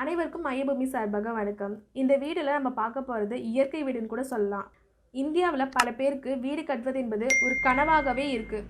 அனைவருக்கும் மையபூமி சார்பாக வணக்கம். இந்த வீடில் நம்ம பார்க்க போகிறது இயற்கை வீடுன்னு கூட சொல்லலாம். இந்தியாவில் பல பேருக்கு வீடு கட்டுவது என்பது ஒரு கனவாகவே இருக்குது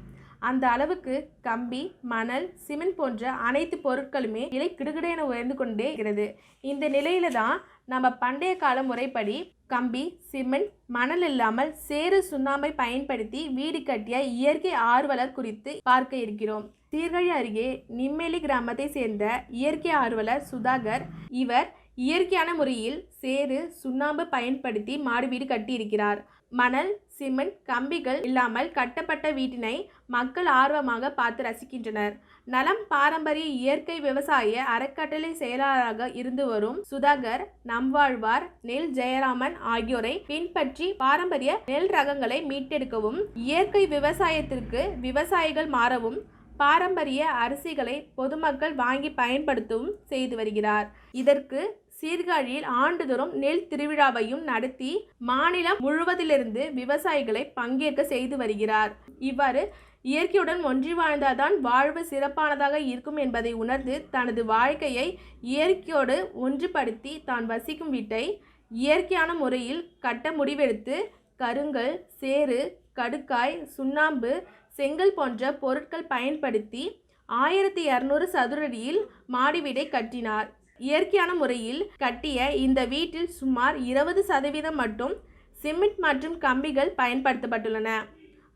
அந்த அளவுக்கு கம்பி மணல் சிமெண்ட் போன்ற அனைத்து பொருட்களுமே விலை கிடுகிடென உயர்ந்து கொண்டே இருக்கிறது. இந்த நிலையில தான் நம்ம பண்டைய கால முறைப்படி கம்பி சிமெண்ட் மணல் இல்லாமல் சேறு சுண்ணாம்பை பயன்படுத்தி வீடு கட்டிய இயற்கை ஆர்வலர் குறித்து பார்க்க இருக்கிறோம். சீர்காழி அருகே நிம்மேலி கிராமத்தை சேர்ந்த இயற்கை ஆர்வலர் சுதாகர் இவர் இயற்கையான முறையில் சேறு சுண்ணாம்பு பயன்படுத்தி மாடு வீடு கட்டியிருக்கிறார். மணல் சிமெண்ட் கம்பிகள் இல்லாமல் கட்டப்பட்ட வீட்டினை மக்கள் ஆர்வமாக பார்த்து ரசிக்கின்றனர். நலம் பாரம்பரிய இயற்கை விவசாய அறக்கட்டளை செயலாளராக இருந்து வரும் சுதாகர் நம்வாழ்வார் நெல் ஜெயராமன் ஆகியோரை பின்பற்றி பாரம்பரிய நெல் ரகங்களை மீட்டெடுக்கவும் இயற்கை விவசாயத்திற்கு விவசாயிகள் மாறவும் பாரம்பரிய அரிசிகளை பொதுமக்கள் வாங்கி பயன்படுத்தவும் செய்து வருகிறார். இதற்கு சீர்காழியில் ஆண்டுதோறும் நெல் திருவிழாவையும் நடத்தி மாநிலம் முழுவதிலிருந்து விவசாயிகளை பங்கேற்க செய்து வருகிறார். இவ்வாறு இயற்கையுடன் ஒன்றி வாழ்ந்தால்தான் வாழ்வு சிறப்பானதாக இருக்கும் என்பதை உணர்ந்து தனது வாழ்க்கையை இயற்கையோடு ஒன்றுபடுத்தி தான் வசிக்கும் வீட்டை இயற்கையான முறையில் கட்ட முடிவெடுத்து கருங்கல் சேறு கடுக்காய் சுண்ணாம்பு செங்கல் போன்ற பொருட்கள் பயன்படுத்தி ஆயிரத்தி இரநூறு சதுரடியில் மாடி வீடை கட்டினார். இயற்கையான முறையில் கட்டிய இந்த வீட்டில் சுமார் இருபது சதவீதம் மட்டும் சிமெண்ட் மற்றும் கம்பிகள் பயன்படுத்தப்பட்டுள்ளன.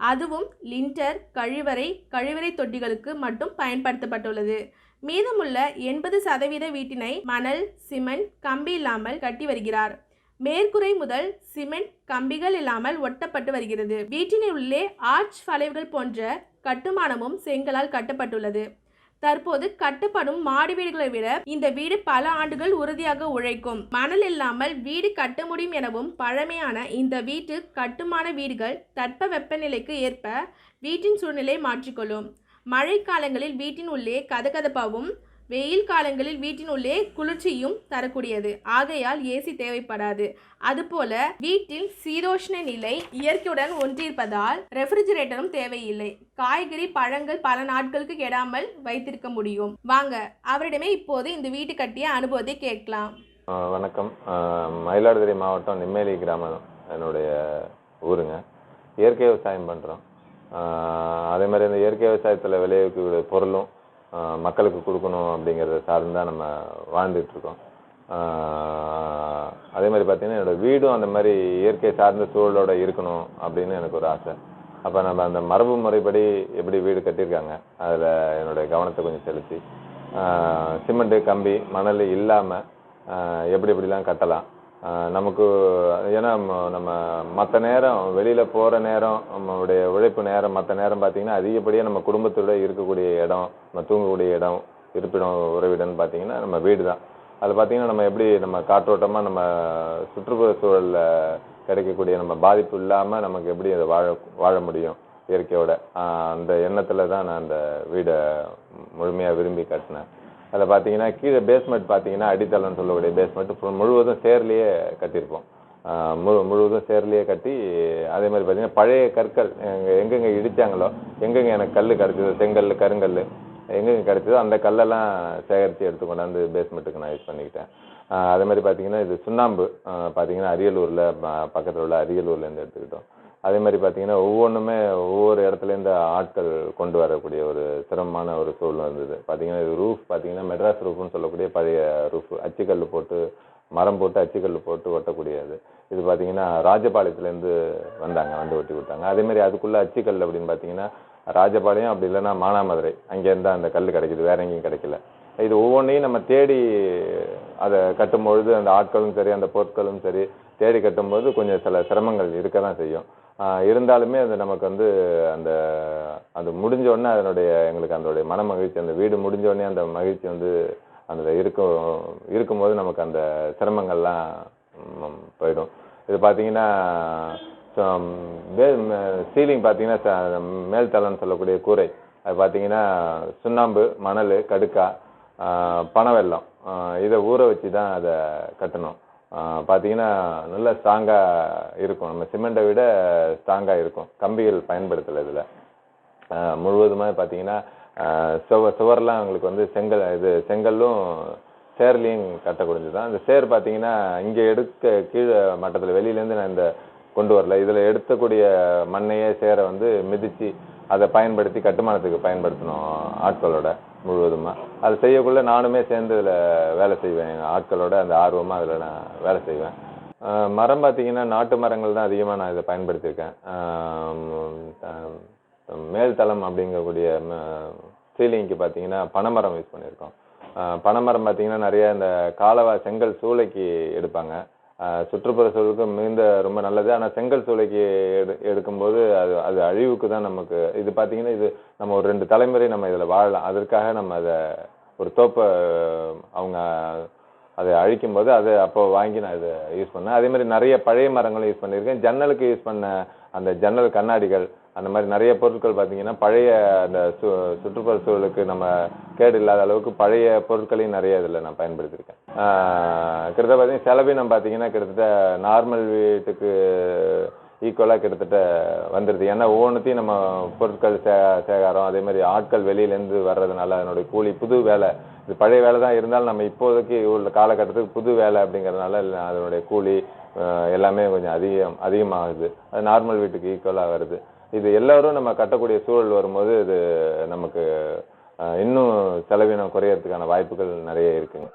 அதுவும் லிண்டர் கழிவறை கழிவறை தொட்டிகளுக்கு மட்டும் பயன்படுத்தப்பட்டுள்ளது. மீதமுள்ள எண்பது சதவீத வீட்டினை மணல் சிமெண்ட் கம்பி இல்லாமல் கட்டி வருகிறார். மேற்கூரை முதல் சிமெண்ட் கம்பிகள் இல்லாமல் ஒட்டப்பட்டு வருகிறது. வீட்டின் உள்ளே ஆர்ச் வளைவுகள் போன்ற கட்டுமானமும் செங்கலால் கட்டப்பட்டுள்ளது. தற்போது கட்டப்படும் மாடி வீடுகளை விட இந்த வீடு பல ஆண்டுகள் உறுதியாக உழைக்கும். மணல் இல்லாமல் வீடு கட்ட முடியும் எனவும் பழமையான இந்த வீட்டு கட்டுமான வீடுகள் தட்ப வெப்பநிலைக்கு ஏற்ப வீட்டின் சூழ்நிலை மாற்றிக்கொள்ளும். மழை காலங்களில் வீட்டின் உள்ளே கதகதப்பாகவும் வெயில் காலங்களில் வீட்டின் உள்ளே குளிர்ச்சியும் தரக்கூடியது. ஆகையால் ஏசி தேவைப்படாது. அதுபோல வீட்டில் சீரோஷ்ண நிலை இயற்கையுடன் ஒன்றிருப்பதால் ரெஃப்ரிஜிரேட்டரும் தேவையில்லை. காய்கறி பழங்கள் பல நாட்களுக்கு கெடாமல் வைத்திருக்க முடியும். வாங்க அவரிடமே இப்போது இந்த வீட்டு கட்டிய அனுபவத்தை கேட்கலாம். வணக்கம். மயிலாடுதுறை மாவட்டம் நிம்மேலி கிராமம். என்னுடைய ஊருங்க. இயற்கை விவசாயம் பண்ணுறோம் அதே மாதிரி இந்த இயற்கை விவசாயத்தில் விளைவிக்கக்கூடிய பொருளும் மக்களுக்கு கொடுக்கணும் அப்படிங்கிறத சார்ந்து தான் நம்ம வாழ்ந்துட்டுருக்கோம். அதே மாதிரி பார்த்தீங்கன்னா என்னோட வீடும் அந்த மாதிரி இயற்கை சார்ந்த சூழலோட இருக்கணும் அப்படின்னு எனக்கு ஒரு ஆசை. அப்போ நம்ம அந்த மரபு முறைப்படி எப்படி வீடு கட்டியிருக்காங்க அதில் என்னுடைய கவனத்தை கொஞ்சம் செலுத்தி சிமெண்ட்டு கம்பி மணல் இல்லாமல் எப்படி எப்படிலாம் கட்டலாம் நமக்கு ஏன்னா நம்ம மற்ற நேரம் வெளியில் போகிற நேரம் நம்மளுடைய உழைப்பு நேரம் மற்ற நேரம் பார்த்தீங்கன்னா அதிகப்படியாக நம்ம குடும்பத்தோட இருக்கக்கூடிய இடம் நம்ம தூங்கக்கூடிய இடம் இருப்பிடம் உறவிடம்னு பார்த்தீங்கன்னா நம்ம வீடு தான் அதில் பார்த்தீங்கன்னா நம்ம எப்படி நம்ம காற்றோட்டமாக நம்ம சுற்றுப்புற சூழலில் கிடைக்கக்கூடிய நம்ம பாதிப்பு இல்லாமல் நமக்கு எப்படி அதை வாழ வாழ முடியும் இயற்கையோட? அந்த எண்ணத்தில் தான் நான் அந்த வீடை முழுமையாக விரும்பி கட்டினேன். அதில் பார்த்தீங்கன்னா கீழே பேஸ்மெண்ட் பார்த்தீங்கன்னா அடித்தளம்னு சொல்லக்கூடிய பேஸ்மெண்ட் முழுவதும் சேர்லேயே கட்டியிருப்போம். முழு முழுவதும் சேர்லேயே கட்டி அதே மாதிரி பார்த்தீங்கன்னா பழைய கற்கள் எங்கே எங்கெங்கே இடித்தாங்களோ எங்கெங்க எனக்கு கல் கிடச்சிதோ செங்கல் கருங்கல் எங்கெங்க கிடச்சிதோ அந்த கல்லெல்லாம் சேகரித்து எடுத்து கொண்டாந்து பேஸ்மெண்ட்டுக்கு நான் யூஸ் பண்ணிக்கிட்டேன். அதே மாதிரி பார்த்தீங்கன்னா இது சுண்ணாம்பு பார்த்தீங்கன்னா அரியலூரில் பக்கத்தில் உள்ள அரியலூர்லேருந்து எடுத்துக்கிட்டோம். அதே மாதிரி பார்த்தீங்கன்னா ஒவ்வொன்றுமே ஒவ்வொரு இடத்துலேருந்து ஆட்கள் கொண்டு வரக்கூடிய ஒரு சிரமமான ஒரு சூழ்நிலை இருந்தது. பார்த்தீங்கன்னா இது ரூஃப் பார்த்தீங்கன்னா மெட்ராஸ் ரூஃப்னு சொல்லக்கூடிய பழைய ரூஃப் அச்சுக்கல் போட்டு மரம் போட்டு அச்சுக்கல் போட்டு ஒட்டக்கூடியது. இது பார்த்தீங்கன்னா ராஜபாளையத்துலேருந்து வந்தாங்க வந்து ஒட்டி கொடுத்தாங்க அதேமாதிரி அதுக்குள்ளே அச்சுக்கல் அப்படின்னு பார்த்தீங்கன்னா ராஜபாளையம் அப்படி இல்லைன்னா மானாமதுரை. அங்கேருந்து அந்த கல் கிடைக்குது வேற எங்கேயும் கிடைக்கல. இது ஒவ்வொன்றையும் நம்ம தேடி அதை கட்டும்பொழுது அந்த ஆட்களும் சரி அந்த பொருட்களும் சரி தேடி கட்டும்போது கொஞ்சம் சில சிரமங்கள் இருக்க தான் செய்யும். இருந்தாலுமே அது நமக்கு வந்து அந்த அது முடிஞ்ச உடனே அதனுடைய எங்களுக்கு அதனுடைய மன மகிழ்ச்சி அந்த வீடு முடிஞ்ச உடனே அந்த மகிழ்ச்சி வந்து அந்த இருக்கும் இருக்கும்போது நமக்கு அந்த சிரமங்கள்லாம் போயிடும். இது பார்த்தீங்கன்னா சீலிங் பார்த்தீங்கன்னா மேல்தளம்னு சொல்லக்கூடிய கூரை. அது பார்த்தீங்கன்னா சுண்ணாம்பு மணல் கடுக்கா பனவெல்லம். இதை ஊற வச்சு தான் அதை கட்டணும். பார்த்தீங்கன்னா நல்ல ஸ்ட்ராங்காக இருக்கும். நம்ம சிமெண்ட்டை விட ஸ்ட்ராங்காக இருக்கும். கம்பிகள் பயன்படுத்தலை இதில். முழுவதுமாக பார்த்தீங்கன்னா சுவ சுவர்லாம் உங்களுக்கு வந்து செங்கல் இது செங்கல்லும் சேர்லேயும் கட்டக்கூடியது தான் இந்த சேர் பார்த்தீங்கன்னா இங்கே எடுக்க கீழே மட்டத்தில் வெளியிலேருந்து நான் இந்த கொண்டு வரல. இதில் எடுத்தக்கூடிய மண்ணையே சேரை வந்து மிதித்து அதை பயன்படுத்தி கட்டுமானத்துக்கு பயன்படுத்தணும் ஆட்களோட. முழுவதுமாக அது செய்யக்குள்ள நானுமே சேர்ந்து இதில் வேலை செய்வேன். எங்கள் ஆட்களோட அந்த ஆர்வமாக அதில் நான் வேலை செய்வேன். மரம் பார்த்தீங்கன்னா நாட்டு மரங்கள் தான் அதிகமாக நான் இதை பயன்படுத்தியிருக்கேன். மேல்தளம் மேல் தளம் அப்படிங்கக்கூடிய சீலிங்க்கு பார்த்தீங்கன்னா பனைமரம் யூஸ் பண்ணியிருக்கோம். பனைமரம் பார்த்தீங்கன்னா நிறைய இந்த காலவா செங்கல் சூளைக்கு எடுப்பாங்க. சுற்றுப்புற சூழலுக்கு மிகுந்த ரொம்ப நல்லது. ஆனால் செங்கல் சூளைக்கு எடு எடுக்கும்போது அது அது அழிவுக்கு தான் நமக்கு இது பார்த்தீங்கன்னா இது நம்ம ஒரு ரெண்டு தலைமுறை நம்ம இதில் வாழலாம். அதற்காக நம்ம அதை ஒரு தோப்பை அவங்க அதை அழிக்கும்போது அது அதை அப்போ வாங்கி நான் இதை யூஸ் பண்ணேன். அதே மாதிரி நிறைய பழைய மரங்களும் யூஸ் பண்ணியிருக்கேன். ஜன்னலுக்கு யூஸ் பண்ண அந்த ஜன்னல் கண்ணாடிகள் அந்த மாதிரி நிறைய பொருட்கள் பார்த்தீங்கன்னா பழைய அந்த சு சுற்றுப்புற சூழலுக்கு நம்ம கேடு இல்லாத அளவுக்கு பழைய பொருட்களையும் நிறைய இதில் நான் பயன்படுத்தியிருக்கேன். கிட்டத்தட்ட பார்த்தீங்கன்னா செலவினம் பார்த்தீங்கன்னா கிட்டத்தட்ட நார்மல் வீட்டுக்கு ஈக்குவலாக கிட்டத்தட்ட வந்துடுது ஏன்னா ஒவ்வொன்றுத்தையும் நம்ம பொருட்கள் சே சேகாரம் அதே மாதிரி ஆட்கள் வெளியிலேருந்து வர்றதுனால அதனுடைய கூலி புது வேலை. இது பழைய வேலை தான் இருந்தாலும் நம்ம இப்போதைக்கு உள்ள காலகட்டத்துக்கு புது வேலை அப்படிங்கிறதுனால அதனுடைய கூலி எல்லாமே கொஞ்சம் அதிகம் அதிகமாகுது. அது நார்மல் வீட்டுக்கு ஈக்குவலாக வருது. இது எல்லாரும் நம்ம கட்டக்கூடிய சூழல் வரும்போது இது நமக்கு இன்னும் செலவினம் குறையறதுக்கான வாய்ப்புகள் நிறைய இருக்குங்க.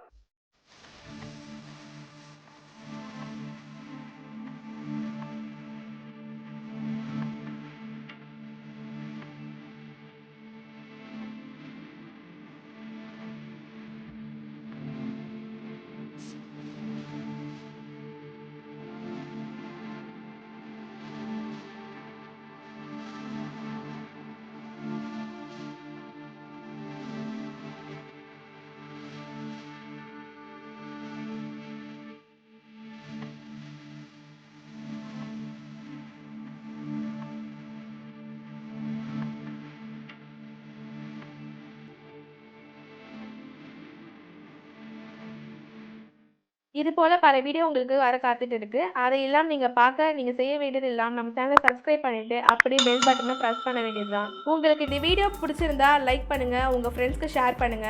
இது போல பல வீடியோ உங்களுக்கு வர காத்துட்டு இருக்கு. அதையெல்லாம் நீங்க பார்க்க நீங்க செய்ய வேண்டியது இல்லாமல் நம்ம சேனலை சப்ஸ்கிரைப் பண்ணிட்டு அப்படியே பெல் பட்டனை ப்ரெஸ் பண்ண வேண்டியதுதான். உங்களுக்கு இந்த வீடியோ பிடிச்சிருந்தா லைக் பண்ணுங்க. உங்க ஃப்ரெண்ட்ஸ்க்கு ஷேர் பண்ணுங்க.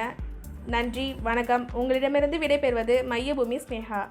நன்றி வணக்கம். உங்களிடமிருந்து விடைபெறுவது மையபூமி ஸ்னேகா.